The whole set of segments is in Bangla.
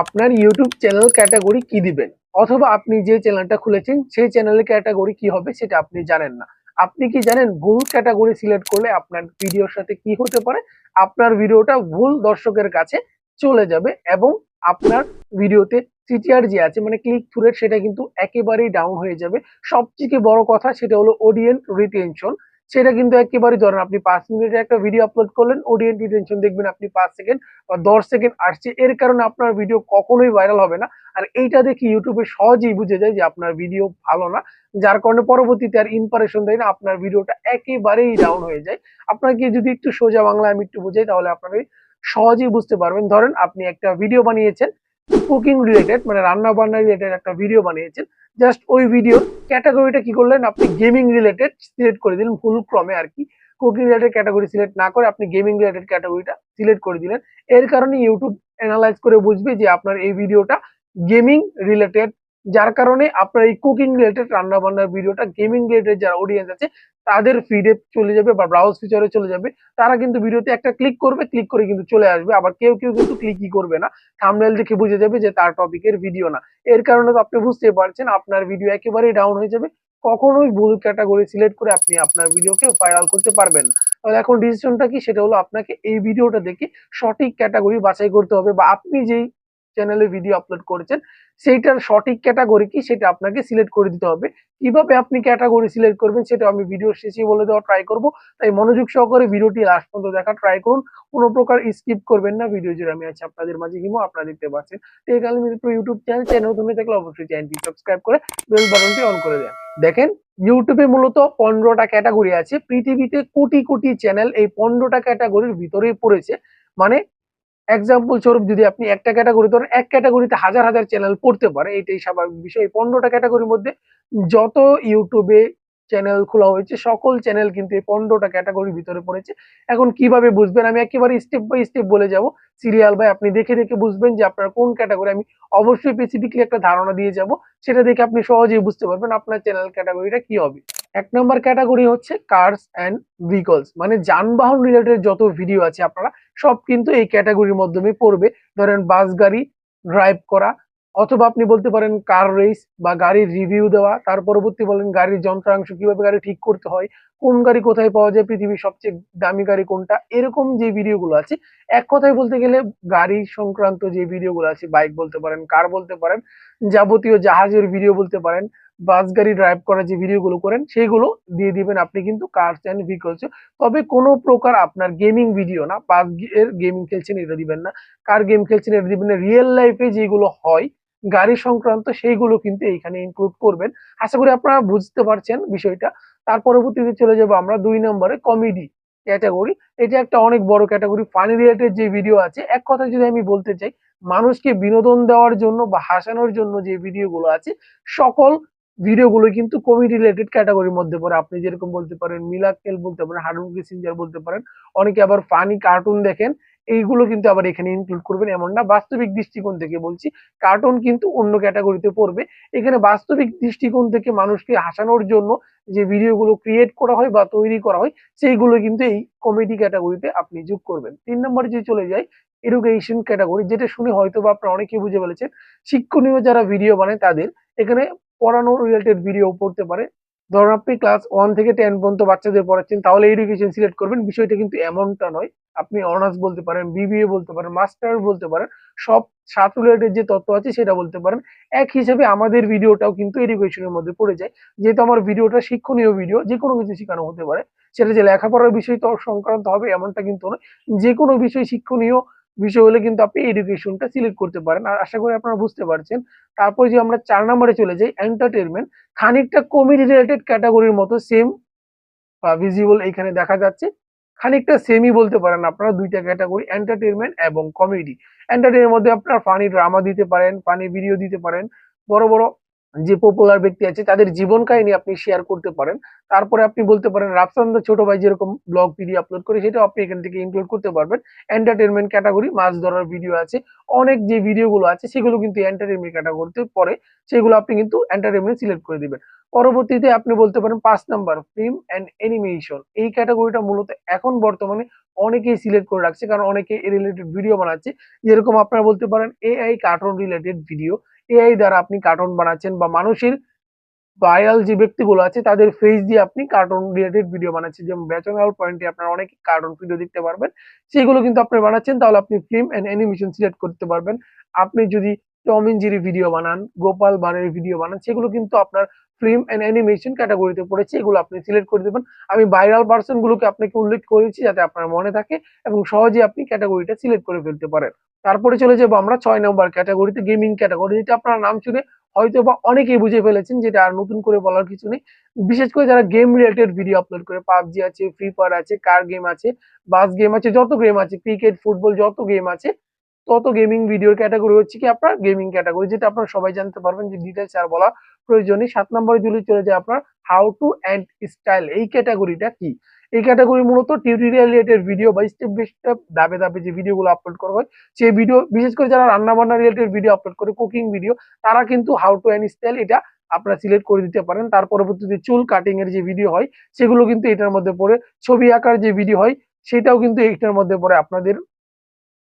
আপনার ইউটিউব চ্যানেল ক্যাটাগরি কি দিবেন? অথবা আপনি যে চ্যানেলটা খুলেছেন, সেই চ্যানেলের ক্যাটাগরি কি হবে সেটা আপনি জানেন না। আপনি কি জানেন, ভুল ক্যাটাগরি সিলেক্ট করলে আপনার ভিডিওর সাথে কি হতে পারে? আপনার ভিডিওটা ভুল দর্শকের কাছে চলে যাবে এবং আপনার ভিডিওতে সিটিআর যে আছে মানে ক্লিক থ্রু সেটা কিন্তু একেবারেই ডাউন হয়ে যাবে। সবথেকে বড় কথা সেটা হলো অডিয়েন্স রিটেনশন সেটা কিন্তু একেবারে ধরেন আপনি পাঁচ মিনিটের একটা ভিডিও আপলোড করলেন অডিয়েন্স রিটেনশন দেখবেন আপনি পাঁচ সেকেন্ড বা দশ সেকেন্ড আসছে, এর কারণে আপনার ভিডিও কখনোই ভাইরাল হবে না। আর এইটা দেখি ইউটিউবে সহজেই বুঝে যায় যে আপনার ভিডিও ভালো না, যার কারণে পরবর্তীতে আর ইম্পারেশন দেয় না, আপনার ভিডিওটা একেবারেই ডাউন হয়ে যায়। আপনাকে যদি একটু সোজা বাংলা আমি একটু বুঝাই, তাহলে আপনারা সহজেই বুঝতে পারবেন। ধরেন আপনি একটা ভিডিও বানিয়েছেন কুকিং রিলেটেড মানে রান্না বান্না রিলেটেড একটা ভিডিও বানিয়েছেন। জাস্ট ওই ভিডিও ক্যাটাগরিটা কি করলেন? আপনি গেমিং রিলেটেড সিলেক্ট করে দিলেন ভুল ক্রমে আর কি। কুকিং রিলেটেড ক্যাটাগরি সিলেক্ট না করে আপনি গেমিং রিলেটেড ক্যাটাগরিটা সিলেক্ট করে দিলেন। এর কারণে ইউটিউব অ্যানালাইজ করে বুঝবে যে আপনার এই ভিডিওটা গেমিং রিলেটেড যার কারণে আপনার এই কুকিং রিলেটেড রান্না বান্নার ভিডিওটা গেমিং রিলেটেড যারা অডিয়েন্স আছে তাদের ফিডে চলে যাবে বা ব্রাউজ ফিচারে চলে যাবে, তারা কিন্তু ভিডিওতে একটা ক্লিক করবে ক্লিক করে কিন্তু চলে আসবে। আবার কেউ কেউ কিন্তু ক্লিকই করবে না। থাম্বনেল দেখে বুঝে যাবে যে তার টপিকের ভিডিও না। এর কারণে তো আপনি বুঝতে পারছেন, আপনার ভিডিও একেবারেই ডাউন হয়ে যাবে। কখনোই ভুল ক্যাটাগরি সিলেক্ট করে আপনি আপনার ভিডিওকে ভাইরাল করতে পারবেন না। তাহলে এখন ডিসিশনটা কি? সেটা হলো আপনাকে এই ভিডিওটা দেখে সঠিক ক্যাটাগরি বাছাই করতে হবে বা আপনি যেই চ্যানেলে ভিডিও আপলোড করেছেন, সেইটার সঠিক ক্যাটাগরি কি সেটা আপনাকে সিলেক্ট করে দিতে হবে। কীভাবে আপনি ক্যাটাগরি সিলেক্ট করবেন সেটা আমি ভিডিও শেষে বলে দেওয়া ট্রাই করব। তাই মনোযোগ সহকারে ভিডিওটি লাস্ট পর্যন্ত দেখা ট্রাই করুন। কোনো প্রকার স্কিপ করবেন না ভিডিও জুড়ে আমি আছি আপনাদের মাঝে, হিমো আপনারা দেখতে পাচ্ছেন। টেকাল মিত্র ইউটিউব চ্যানেল চ্যানেল তুমি থাকলে অবশ্যই চ্যানেলটি সাবস্ক্রাইব করে বেল বাটনটি অন করে দেন। দেখেন ইউটিউবে মূলত পনেরোটা ক্যাটাগরি আছে। পৃথিবীতে কোটি কোটি চ্যানেল এই পনেরোটা ক্যাটাগরির ভিতরেই পড়েছে। মানে এক্সাম্পল স্বরূপ যদি আপনি একটা ক্যাটাগরি ধরেন, এক ক্যাটাগরিতে হাজার হাজার চ্যানেল পড়তে পারে, এটাই স্বাভাবিক বিষয়। এই পনেরোটা ক্যাটাগরির মধ্যে যত ইউটিউবে চ্যানেল খোলা হয়েছে, সকল চ্যানেল কিন্তু এই পনেরোটা ক্যাটাগরির ভিতরে পড়েছে। এখন কীভাবে বুঝবেন? আমি একেবারে স্টেপ বাই স্টেপ বলে যাব। সিরিয়াল বাই আপনি দেখে দেখে বুঝবেন যে আপনার কোন ক্যাটাগরি আমি অবশ্যই স্পেসিফিকলি একটা ধারণা দিয়ে যাব। সেটা দেখে আপনি সহজেই বুঝতে পারবেন আপনার চ্যানেল ক্যাটাগরিটা কি হবে। এক নম্বর ক্যাটাগরি হচ্ছে কার্স অ্যান্ড ভেহিকলস মানে যানবাহন রিলেটেড যত ভিডিও আছে আপনারা, সব কিন্তু এই ক্যাটাগরির মাধ্যমে পড়বে। ধরেন বাস, গাড়ি ড্রাইভ করা অথবা আপনি বলতে পারেন কার রেস বা গাড়ির রিভিউ দেওয়া, তার পরবর্তী বলেন গাড়ির যন্ত্রাংশ, কীভাবে গাড়ি ঠিক করতে হয়, কোন গাড়ি কোথায় পাওয়া যায়, পৃথিবীর সবচেয়ে দামি গাড়ি কোনটা, এরকম যে ভিডিওগুলো আছে, এক কথায় বলতে গেলে গাড়ি সংক্রান্ত যে ভিডিওগুলো আছে বাইক বলতে পারেন কার বলতে পারেন, যাবতীয় জাহাজের ভিডিও বলতে পারেন বাস গাড়ি ড্রাইভ করা যে ভিডিওগুলো করেন সেইগুলো দিয়ে দিবেন আপনি কিন্তু কার্স অ্যান্ড ভেহিকলস তবে কোনো প্রকার আপনার গেমিং ভিডিও না বাসের গেমিং খেলছেন, এটা দিবেন না। কার গেম খেলছেন, এটা দিবেন না। রিয়েল লাইফে যেগুলো হয় গাড়ি সংক্রান্ত সেইগুলো কিন্তু এইখানে ইনক্লুড করবেন। আশা করি আপনারা বুঝতে পারছেন বিষয়টা। তার পরবর্তীতে চলে যাব আমরা দুই নম্বরে কমেডি ক্যাটাগরি এটা একটা অনেক বড় ক্যাটাগরি ফানি রিলেটেড যে ভিডিও আছে, এক কথা যদি আমি বলতে চাই, মানুষকে বিনোদন দেওয়ার জন্য বা হাসানোর জন্য যে ভিডিওগুলো আছে, সকল ভিডিওগুলো কিন্তু কমেডি রিলেটেড ক্যাটাগরির মধ্যে পড়ে। আপনি যেরকম বলতে পারেন মিলাক্কেল বলতে পারেন, হারুন কিসিঞ্জার বলতে পারেন, অনেকে আবার ফানি কার্টুন দেখেন। এইগুলো কিন্তু আবার এখানে ইনক্লুড করবেন এমন না বাস্তবিক দৃষ্টিকোণ থেকে বলছি। কার্টুন কিন্তু অন্য ক্যাটাগরিতে পড়বে। এখানে বাস্তবিক দৃষ্টিকোণ থেকে মানুষকে হাসানোর জন্য যে ভিডিওগুলো ক্রিয়েট করা হয় বা তৈরি করা হয়, সেইগুলো কিন্তু এই কমেডি ক্যাটাগরিতে আপনি যোগ করবেন। তিন নম্বরে যে চলে যায় এডুকেশন ক্যাটাগরি যেটা শুনে হয়তো বা আপনারা অনেকেই বুঝে ফেলেছেন। শিক্ষণীয় যারা ভিডিও বানায় তাদের এখানে পড়ানো রিলেটেড ভিডিও পড়তে পারে। ধরুন আপনি ক্লাস ওয়ান থেকে টেন পর্যন্ত বাচ্চাদের পড়াচ্ছেন, তাহলে এডুকেশন সিলেক্ট করবেন। বিষয়টা কিন্তু এমনটা নয়। আপনি অনার্স বলতে পারেন বিবিএ বলতে পারেন মাস্টার বলতে পারেন, সব সাত রিলেটেড যে তত্ত্ব আছে সেটা বলতে পারেন। এক হিসেবে আমাদের ভিডিওটাও কিন্তু এডুকেশনের মধ্যে পড়ে যায়। যেহেতু আমার ভিডিওটা শিক্ষণীয় ভিডিও যে কোনো কিছু শেখানো হতে পারে। সেটা যে লেখাপড়ার বিষয় তো সংক্রান্ত হবে এমনটা কিন্তু নয়। যে কোনো বিষয় শিক্ষণীয় বিষয় হলে কিন্তু আপনি এডুকেশনটা সিলেক্ট করতে পারেন। আর আশা করি আপনারা বুঝতে পারছেন। তারপর যে আমরা চার নম্বরে চলে যাই এন্টারটেনমেন্ট খানিকটা কমেডি রিলেটেড ক্যাটাগরির মতো সেম বা ভিজিবল এখানে দেখা যাচ্ছে। খানিকটা সেমই বলতে পারেন আপনারা দুইটা ক্যাটাগরি এন্টারটেনমেন্ট এবং কমেডি এন্টারটেনের মধ্যে আপনারা ফানি ড্রামা দিতে পারেন ফানি ভিডিও দিতে পারেন। বড় বড় যে পপুলার ব্যক্তি আছে, তাদের জীবন কাহিনী আপনি শেয়ার করতে পারেন। তারপরে আপনি বলতে পারেন রাফসান ছোট ভাই যেরকম ব্লগ ভিডিও আপলোড করে সেটা আপনি এখান থেকে ইনক্লুড করতে পারবেন। এন্টারটেনমেন্ট ক্যাটাগরি মাছ ধরার ভিডিও আছে। অনেক যে ভিডিওগুলো আছে, সেগুলো কিন্তু এন্টারটেনমেন্ট ক্যাটাগরিতে পরে সেগুলো আপনি কিন্তু এন্টারটেনমেন্ট সিলেক্ট করে দিবেন। পরবর্তীতে আপনি বলতে পারেন, পাঁচ নাম্বার ফিল্ম অ্যান্ড অ্যানিমেশন এই ক্যাটাগরিটা মূলত এখন বর্তমানে অনেকেই সিলেক্ট করে রাখছে, কারণ অনেকে এই রিলেটেড ভিডিও বানাচ্ছে। যেরকম আপনারা বলতে পারেন AI cartoon related video AI দ্বারা আপনি কার্টুন বানাচ্ছেন বা মানুষের ভাইরাল যে ব্যক্তিগুলো আছে, তাদের ফেস দিয়ে আপনি কার্টুন রিলেটেড ভিডিও বানাচ্ছেন। যেমন ব্যাচন আউট পয়েন্টে আপনার অনেক কার্টুন ভিডিও দেখতে পারবেন। সেগুলো কিন্তু আপনি বানাচ্ছেন, তাহলে আপনি ফিল্ম অ্যান্ড অ্যানিমেশন সিলেক্ট করতে পারবেন। আপনি যদি টম জেরি ভিডিও বানান গোপাল ভাঁড়ের ভিডিও বানান, সেগুলো কিন্তু আপনার ফিল্ম অ্যান্ড অ্যানিমেশন ক্যাটাগরিতে পড়েছে, এগুলো আপনি সিলেক্ট করে দেবেন। আমি ভাইরাল পার্সন গুলোকে আপনাকে উল্লেখ করেছি যাতে আপনার মনে থাকে এবং সহজে আপনি ক্যাটাগরিটা সিলেক্ট করে ফেলতে পারেন। তারপরে চলে যাব আমরা ছয় নম্বর ক্যাটাগরিতে গেমিং ক্যাটাগরি যেটা আপনার নাম শুনে হয়তো বা অনেকেই বুঝে ফেলেছেন, যেটা আর নতুন করে বলার কিছু নেই। বিশেষ করে যারা গেম রিলেটেড ভিডিও আপলোড করে পাবজি আছে ফ্রি ফায়ার আছে কার গেম আছে বাস গেম আছে, যত গেম আছে ক্রিকেট ফুটবল যত গেম আছে তত গেমিং ভিডিওর ক্যাটাগরি হচ্ছে কি আপনার গেমিং ক্যাটাগরি যেটা আপনারা সবাই জানতে পারবেন যে ডিটেলস আর বলা প্রয়োজনই সাত নম্বরে যদি চলে যায় আপনার হাউ টু অ্যান্ড স্টাইল এই ক্যাটাগরিটা কি? এই ক্যাটাগরি মূলত টিউটোরিয়াল রিলেটেড ভিডিও বা স্টেপ বাই স্টেপ ধাপে ধাপে যে ভিডিওগুলো আপলোড করা হয়, সেই ভিডিও বিশেষ করে যারা রান্না বান্না রিলেটেড ভিডিও আপলোড করে কুকিং ভিডিও তারা কিন্তু হাউ টু অ্যান্ড স্টাইল এটা আপনারা সিলেক্ট করে দিতে পারেন। তার পরবর্তীতে চুল কাটিং এর যে ভিডিও হয়, সেগুলো কিন্তু এটার মধ্যে পড়ে। ছবি আঁকার যে ভিডিও হয়, সেটাও কিন্তু এইটার মধ্যে পড়ে আপনাদের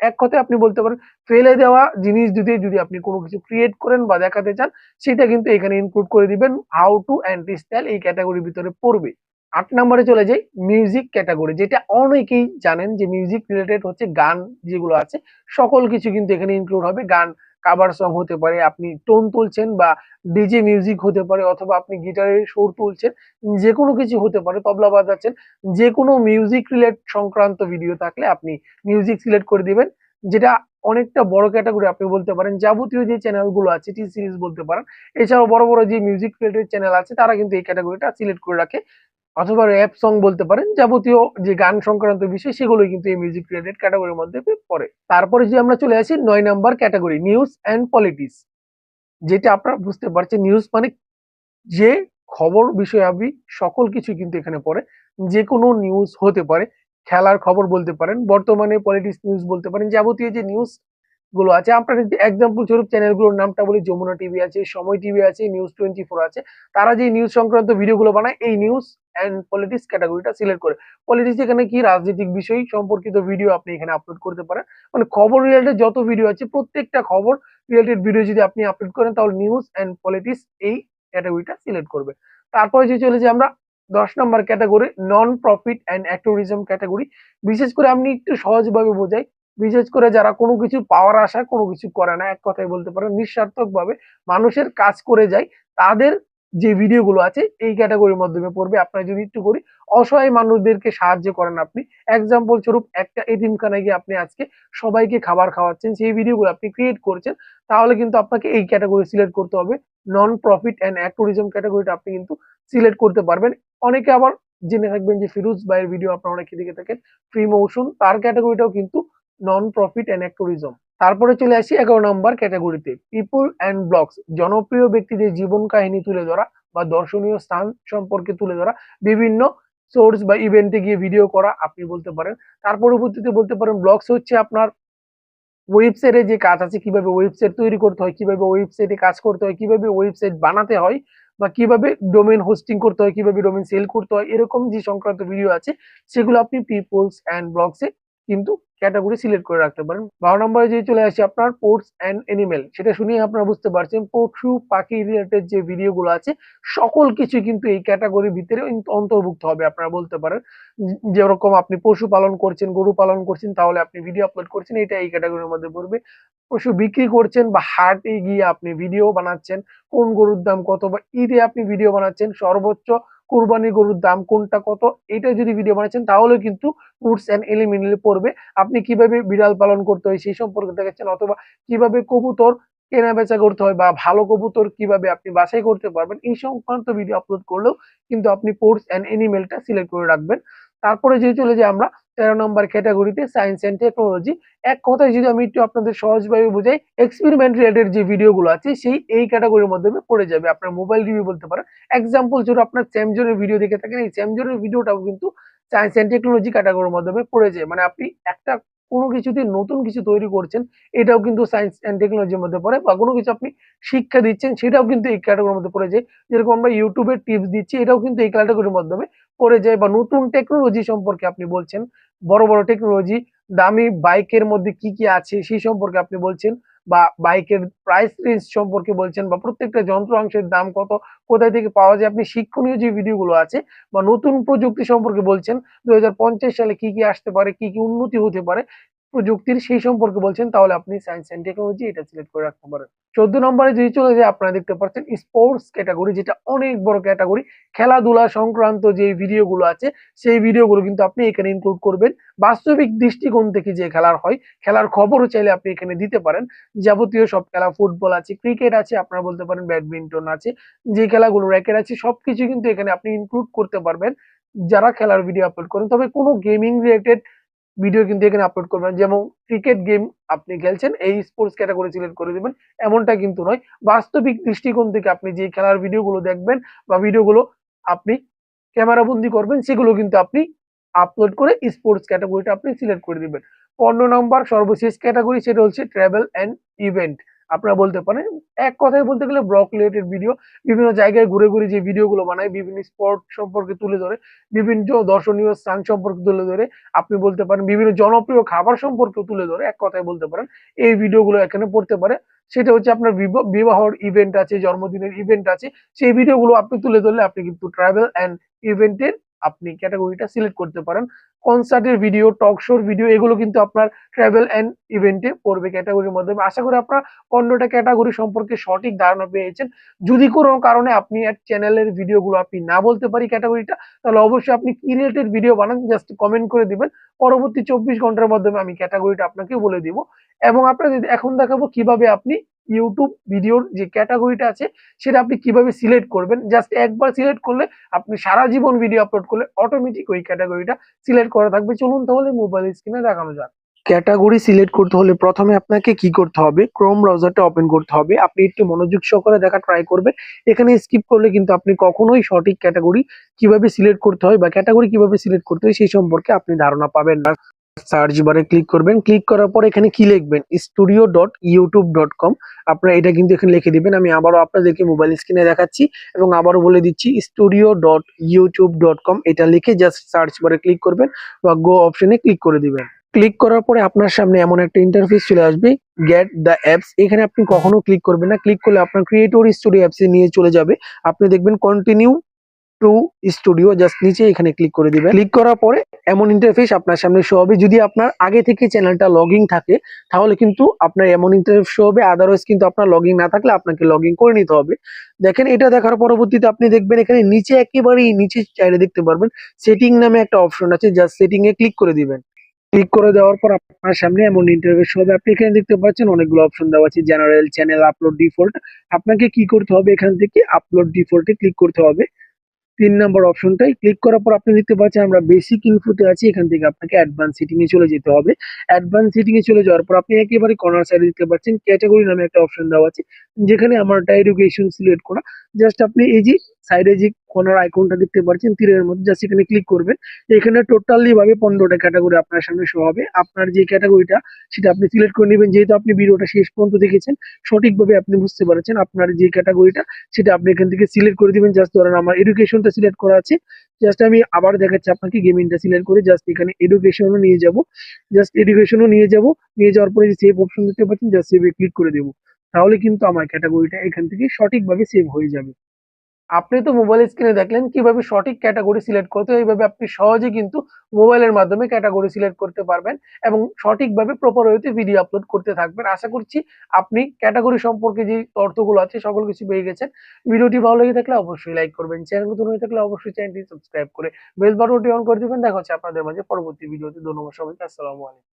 এক কথায় আপনি বলতে পারেন, ফেলে দেওয়া জিনিস যদি যদি আপনি কোনো কিছু ক্রিয়েট করেন বা দেখাতে চান, সেটা কিন্তু এখানে ইনক্লুড করে দিবেন হাউ টু অ্যান্টি স্টাইল এই ক্যাটাগরির ভিতরে পড়বে। আট নম্বরে চলে যাই মিউজিক ক্যাটাগরি যেটা অনেকেই জানেন যে মিউজিক রিলেটেড হচ্ছে গান যেগুলো আছে, সকল কিছু কিন্তু এখানে ইনক্লুড হবে। গান কাভার সং হতে পারে, আপনি টোন তুলছেন বা ডিজে মিউজিক হতে পারে অথবা আপনি গিটারের সুর তুলছেন যে কোনো কিছু হতে পারে, তবলা বাজাচ্ছেন যে কোনো মিউজিক রিলেট সংক্রান্ত ভিডিও থাকলে আপনি মিউজিক সিলেক্ট করে দিবেন, যেটা অনেকটা বড় ক্যাটাগরি আপনি বলতে পারেন, যাবতীয় যে চ্যানেলগুলো আছে টি সিরিজ বলতে পারেন, এছাড়াও বড় বড় যে মিউজিক রিলেটেড চ্যানেল আছে, তারা কিন্তু এই ক্যাটাগরিটা সিলেক্ট করে রাখে। অথবা র্যাপ সং বলতে পারেন, যাবতীয় যে গান সংক্রান্ত বিষয় সেগুলো কিন্তু এই মিউজিক রিলেটেড ক্যাটাগরির মধ্যে পড়ে। তারপরে যে আমরা চলে আসি নয় number category news and politics যেটা আপনারা বুঝতে পারছেন নিউজ মানে যে খবর বিষয়াবি সকল কিছু কিন্তু এখানে পড়ে যে কোনো নিউজ হতে পারে, খেলার খবর বলতে পারেন, বর্তমানে পলিটিক্স নিউজ বলতে পারেন, যাবতীয় যে নিউজ গুলো আছে। আপনার এক্সাম্পল স্বরূপ চ্যানেলগুলোর নামটা বলি, যমুনা টিভি আছে, সময় টিভি আছে নিউজ টোয়েন্টি ফোর আছে। তারা যে নিউজ সংক্রান্ত ভিডিওগুলো বানায়, এই নিউজ অ্যান্ড পলিটিক্স ক্যাটাগরিটা সিলেক্ট করে। পলিটিক্স এখানে কি? রাজনৈতিক বিষয় সম্পর্কিত ভিডিও আপনি এখানে আপলোড করতে পারেন। মানে খবর রিলেটেড যত ভিডিও আছে, প্রত্যেকটা খবর রিলেটেড ভিডিও যদি আপনি আপলোড করেন, তাহলে নিউজ অ্যান্ড পলিটিক্স এই ক্যাটাগরিটা সিলেক্ট করবে। তারপরে যে চলে যে আমরা, দশ নম্বর category non profit and activism category বিশেষ করে আপনি একটু সহজভাবে বোঝাই বিশেষ করে যারা কোনো কিছু পাওয়ার আশা কোনো কিছু করে না, এক কথায় বলতে পারেন নিঃস্বার্থক ভাবে মানুষের কাজ করে যায়, তাদের যে ভিডিওগুলো আছে, এই ক্যাটাগরির মাধ্যমে পড়বে। আপনারা যদি একটু করি, অসহায় মানুষদেরকে সাহায্য করেন আপনি। এক্সাম্পল স্বরূপ, একটা এতিমখানায় গিয়ে আপনি আজকে সবাইকে খাবার খাওয়াচ্ছেন, সেই ভিডিওগুলো আপনি ক্রিয়েট করছেন, তাহলে কিন্তু আপনাকে এই ক্যাটাগরি সিলেক্ট করতে হবে। নন প্রফিট অ্যান্ড অ্যাক্টোরিজম ক্যাটাগরিটা আপনি কিন্তু সিলেক্ট করতে পারবেন। অনেকে আবার জেনে থাকবেন যে ফিরোজ ভাইয়ের ভিডিও আপনারা অনেকে দেখে থাকেন ফ্রি মৌসুম তার ক্যাটাগরিটাও কিন্তু নন প্রফিট অ্যান্ড ট্যুরিজম তারপরে চলে আসি এগারো নম্বর ক্যাটাগরিতে পিপুল অ্যান্ড ব্লগস জনপ্রিয় ব্যক্তিদের জীবন কাহিনী তুলে ধরা বা দর্শনীয় স্থান সম্পর্কে তুলে ধরা, বিভিন্ন সোর্স বা ইভেন্টে গিয়ে ভিডিও করা আপনি বলতে পারেন। তার পরবর্তীতে বলতে পারেন ব্লগস হচ্ছে আপনার ওয়েবসাইটে যে কাজ আছে, কীভাবে ওয়েবসাইট তৈরি করতে হয়, কীভাবে ওয়েবসাইটে কাজ করতে হয়, কীভাবে ওয়েবসাইট বানাতে হয় বা কীভাবে ডোমেন হোস্টিং করতে হয়, কীভাবে ডোমেন সেল করতে হয়, এরকম যে সংক্রান্ত ভিডিও আছে, সেগুলো আপনি পিপলস অ্যান্ড ব্লগসে কিন্তু ক্যাটাগরি সিলেক্ট করে রাখতে পারেন। বারো নম্বরে যে চলে আসে আপনার পোর্টস অ্যান্ড এনিমেল সেটা শুনিয়ে আপনারা বুঝতে পারছেন পশু পাখি রিলেটেড যে ভিডিওগুলো আছে, সকল কিছু কিন্তু এই ক্যাটাগরির ভিতরে অন্তর্ভুক্ত হবে, আপনারা বলতে পারেন। যেরকম আপনি পশু পালন করছেন, গরু পালন করছেন, তাহলে আপনি ভিডিও আপলোড করছেন, এটা এই ক্যাটাগরির মধ্যে পড়বে। পশু বিক্রি করছেন বা হাটে গিয়ে আপনি ভিডিও বানাচ্ছেন, কোন গরুর দাম কত বা ঈদে আপনি ভিডিও বানাচ্ছেন, সর্বোচ্চ কুরবানি গরুর দাম কোনটা কত এটা যদি ভিডিও বানাচ্ছেন, তাহলে কিন্তু উডস অ্যান্ড এলিমিনাল পড়বে। আপনি কীভাবে বিড়াল পালন করতে হয়, সেই সম্পর্কে দেখাচ্ছেন, অথবা কীভাবে কবুতর কেনা বেচা করতে হয় বা ভালো কবুতর কীভাবে আপনি বাছাই করতে পারবেন, এই সংক্রান্ত ভিডিও আপলোড করলেও কিন্তু আপনি পোর্টস অ্যান্ড এনিমেলটা সিলেক্ট করে রাখবেন। তারপরে যদি চলে যাই আমরা, তেরো নম্বর ক্যাটাগরিতে সায়েন্স অ্যান্ড টেকনোলজি এক কথায় যদি আমি একটু আপনাদের সহজভাবে বোঝাই এক্সপেরিমেন্ট রিলেটেড যে ভিডিওগুলো আছে, সেই এই ক্যাটাগরির মাধ্যমে পড়ে যাবে। আপনার মোবাইল রিভিউ বলতে পারেন। এক্সাম্পল যদি আপনার স্যামজনের ভিডিও দেখে থাকেন, এই স্যামজনের ভিডিওটাও কিন্তু সায়েন্স অ্যান্ড টেকনোলজি ক্যাটাগরির মাধ্যমে পড়ে যায়। মানে আপনি একটা কোনো কিছুতে নতুন কিছু তৈরি করছেন, এটাও কিন্তু সায়েন্স অ্যান্ড টেকনোলজির মধ্যে পড়ে, বা কোনো কিছু আপনি শিক্ষা দিচ্ছেন, সেটাও কিন্তু এই ক্যাটাগরির মধ্যে পড়ে যায়। যেরকম আমরা ইউটিউবে টিপস দিচ্ছি, এটাও কিন্তু এই ক্যাটাগরির মাধ্যমে পড়ে যায়, বা নতুন টেকনোলজি সম্পর্কে আপনি বলছেন, বড় বড় টেকনোলজি দামি বাইকের মধ্যে কি কি আছে, সেই সম্পর্কে আপনি বলছেন। বা বাইকের প্রাইস রেঞ্জ সম্পর্কে বলছেন বা প্রত্যেকটা যন্ত্রাংশের দাম কত, কোথায় থেকে পাওয়া যায়, আপনি শিক্ষণীয় যে ভিডিওগুলো আছে বা নতুন প্রযুক্তি সম্পর্কে বলছেন, দুই হাজার পঞ্চাশ সালে কি কি আসতে পারে, কি কি উন্নতি হতে পারে প্রযুক্তির সেই সম্পর্কে বলছেন, তাহলে আপনি সায়েন্স অ্যান্ড টেকনোলজি এটা সিলেক্ট করে রাখতে পারেন। চোদ্দ নম্বরে যদি চলে যায়, আপনারা দেখতে পাচ্ছেন স্পোর্টস ক্যাটাগরি যেটা অনেক বড় ক্যাটাগরি খেলাধুলা সংক্রান্ত যে ভিডিওগুলো আছে, সেই ভিডিওগুলো কিন্তু আপনি এখানে ইনক্লুড করবেন। বাস্তবিক দৃষ্টিকোণ থেকে যে খেলার হয়, খেলার খবরও চাইলে আপনি এখানে দিতে পারেন। যাবতীয় সব খেলা, ফুটবল আছে, ক্রিকেট আছে, আপনারা বলতে পারেন ব্যাডমিন্টন আছে, যে খেলাগুলো র্যাকেট আছে, সবকিছু কিন্তু এখানে আপনি ইনক্লুড করতে পারবেন। যারা খেলার ভিডিও আপলোড করেন, তবে কোনো গেমিং রিলেটেড ভিডিও কিন্তু এখানে আপলোড করবেন যেমন ক্রিকেট গেম আপনি খেলছেন, এই স্পোর্টস ক্যাটাগরি সিলেক্ট করে দেবেন, এমনটা কিন্তু নয়। বাস্তবিক দৃষ্টিকোণ থেকে আপনি যে খেলার ভিডিওগুলো দেখবেন বা ভিডিওগুলো আপনি ক্যামেরা বন্দি করবেন, সেগুলো কিন্তু আপনি আপলোড করে স্পোর্টস ক্যাটাগরিটা আপনি সিলেক্ট করে দিবেন। পনেরো নম্বর সর্বশেষ ক্যাটাগরি সেটা হচ্ছে ট্রাভেল অ্যান্ড ইভেন্ট আপনারা বলতে পারেন, এক কথায় বলতে গেলে ব্লগ রিলেটেড ভিডিও বিভিন্ন জায়গায় ঘুরে ঘুরে যে ভিডিওগুলো বানায়, বিভিন্ন স্পট সম্পর্কে তুলে ধরে, বিভিন্ন দর্শনীয় স্থান সম্পর্কে তুলে ধরে, আপনি বলতে পারেন বিভিন্ন জনপ্রিয় খাবার সম্পর্কে তুলে ধরে, এক কথায় বলতে পারেন, এই ভিডিওগুলো এখানে পড়তে পারে। সেটা হচ্ছে আপনার বিবাহ- বিবাহর ইভেন্ট আছে, জন্মদিনের ইভেন্ট আছে, সেই ভিডিওগুলো আপনি তুলে ধরলে আপনি কিন্তু ট্রাভেল অ্যান্ড ইভেন্টের আপনি ক্যাটাগরিটা সিলেক্ট করতে পারেন। কনসার্টের ভিডিও টক শোর ভিডিও এগুলো কিন্তু আপনার ট্রাভেল অ্যান্ড ইভেন্টে পড়বে ক্যাটাগরির মাধ্যমে। আশা করি আপনার পনেরোটা ক্যাটাগরি সম্পর্কে সঠিক ধারণা পেয়েছেন। যদি কোনো কারণে আপনি এক চ্যানেলের ভিডিওগুলো আপনি না বলতে পারি ক্যাটাগরিটা তাহলে অবশ্যই আপনি কি রিলেটেড ভিডিও বানান জাস্ট কমেন্ট করে দিবেন। পরবর্তী চব্বিশ ঘণ্টার মাধ্যমে আমি ক্যাটাগরিটা আপনাকে বলে দিব। এবং আপনাদের এখন দেখাবো কীভাবে আপনি ইউটিউব ভিডিওর যে ক্যাটাগরিটা আছে, সেটা আপনি কীভাবে সিলেক্ট করবেন? জাস্ট একবার সিলেক্ট করলে আপনি সারা জীবন ভিডিও আপলোড করলে অটোমেটিক ওই ক্যাটাগরিটা সিলেক্ট করা থাকবে। চলুন তাহলে মোবাইল স্ক্রিনে দেখানো যাক। ক্যাটাগরি সিলেক্ট করতে হলে প্রথমে আপনাকে কি করতে হবে? ক্রোম ব্রাউজারটা ওপেন করতে হবে। আপনি একটু মনোযোগ সহকারে দেখা ট্রাই করবেন। এখানে স্কিপ করলে কিন্তু আপনি কখনোই সঠিক ক্যাটাগরি কীভাবে সিলেক্ট করতে হয় বা ক্যাটাগরি কীভাবে সিলেক্ট করতে হয়, সেই সম্পর্কে আপনি ধারণা পাবেন না। সার্চ বারে ক্লিক করবেন। ক্লিক করার পর এখানে কি লিখবেন? Studio dot YouTube dot com আপনারা এটা কিন্তু এখানে লিখে দিবেন। আমি আবারও আপনাদেরকে মোবাইল স্ক্রিনে দেখাচ্ছি এবং আবারও বলে দিচ্ছি studio dot YouTube dot com এটা লিখে জাস্ট সার্চ বারে ক্লিক করবেন বা গো অপশনে ক্লিক করে দিবেন। ক্লিক করার পরে আপনার সামনে এমন একটা ইন্টারফেস চলে আসবে গেট দ্য অ্যাপস এখানে আপনি কখনো ক্লিক করবেন না। ক্লিক করলে আপনার ক্রিয়েটর স্টুডিও অ্যাপসে নিয়ে চলে যাবে। আপনি দেখবেন কন্টিনিউ টু স্টুডিও জাস্ট নিচে এখানে ক্লিক করে দিবেন। ক্লিক করার পরে এমন ইন্টারফেস আপনার সামনে শো হবে। যদি আপনার আগে থেকে চ্যানেলটা লগইন থাকে, তাহলে কিন্তু আপনার এমন ইন্টারফেস শো হবে। আদারওয়াইজ কিন্তু আপনার লগইন না থাকলে আপনাকে লগইন করে নিতে হবে। দেখেন, এটা দেখার পরবর্তীতে আপনি দেখবেন এখানে নিচে একেবারেই নিচে চাইলে দেখতে পারবেন। সেটিং নামে একটা অপশন আছে জাস্ট সেটিং এ ক্লিক করে দিবেন। ক্লিক করে দেওয়ার পর আপনার সামনে এমন ইন্টারফেস হবে। আপনি এখানে দেখতে পাচ্ছেন অনেকগুলো অপশন দেওয়া আছে। জেনারেল চ্যানেল আপলোড ডিফল্ট আপনাকে কি করতে হবে? এখান থেকে আপলোড ডিফল্টে ক্লিক করতে হবে। তিন নম্বর অপশনটাই ক্লিক করার পর আপনি দেখতে পাচ্ছেন আমরা বেসিক ইনফোতে আছি, এখান থেকে আপনাকে অ্যাডভান্স এ চলে যেতে হবে। অ্যাডভান্স এ চলে যাওয়ার পর আপনি একেবারে কর্নার সাইডে দেখতে পাচ্ছেন ক্যাটাগরি নামে একটা অপশন দেওয়া আছে, যেখানে আমারটা এডুকেশন সিলেক্ট করা। জাস্ট আপনি এই যে সাইডে যে কর্নার আইকনটা দেখতে পাচ্ছেন, তীরের মধ্যে জাস্ট এখানে ক্লিক করবেন। এখানে টোটালি ভাবে পনেরোটা ক্যাটাগরি আপনার সামনে শো হবে। আপনার যে ক্যাটাগরিটা সেটা আপনি সিলেক্ট করে নেবেন। যেহেতু আপনি ভিডিওটা শেষ পর্যন্ত দেখেছেন, সঠিকভাবে আপনি বুঝতে পারছেন আপনার যে ক্যাটাগরিটা সেটা আপনি এখান থেকে সিলেক্ট করে দিবেন। জাস্ট ধরেন আমার এডুকেশনটা সিলেক্ট করা আছে। জাস্ট আমি আবার দেখাচ্ছি আপনাকে গেমিংটা সিলেক্ট করে জাস্ট এখানে এডুকেশনও নিয়ে যাব। জাস্ট এডুকেশনও নিয়ে যাব। নিয়ে যাওয়ার পরে যে সেভ অপশন দেখতে পাচ্ছেন জাস্ট সেভে ক্লিক করে দেবো। তাহলে কিন্তু আমার ক্যাটাগরিটা এখান থেকে সঠিকভাবে সেভ হয়ে যাবে। আপনি তো মোবাইল স্ক্রিনে দেখলেন কীভাবে সঠিক ক্যাটাগরি সিলেক্ট করতে এইভাবে আপনি সহজে কিন্তু মোবাইলের মাধ্যমে ক্যাটাগরি সিলেক্ট করতে পারবেন এবং সঠিকভাবে প্রপার ওয়েতে ভিডিও আপলোড করতে থাকবেন। আশা করছি আপনি ক্যাটাগরি সম্পর্কে যে তথ্যগুলো আছে, সকল কিছু পেয়ে গেছেন। ভিডিওটি ভালো লেগে থাকলে অবশ্যই লাইক করবেন চ্যানেল নতুন হয়ে থাকলে অবশ্যই চ্যানেলটি সাবস্ক্রাইব করে বেল বাটনটি অন করে দিবেন। দেখা হচ্ছে আপনাদের মাঝে পরবর্তী ভিডিওতে ধন্যবাদ সবাইকে, আসসালামু আলাইকুম।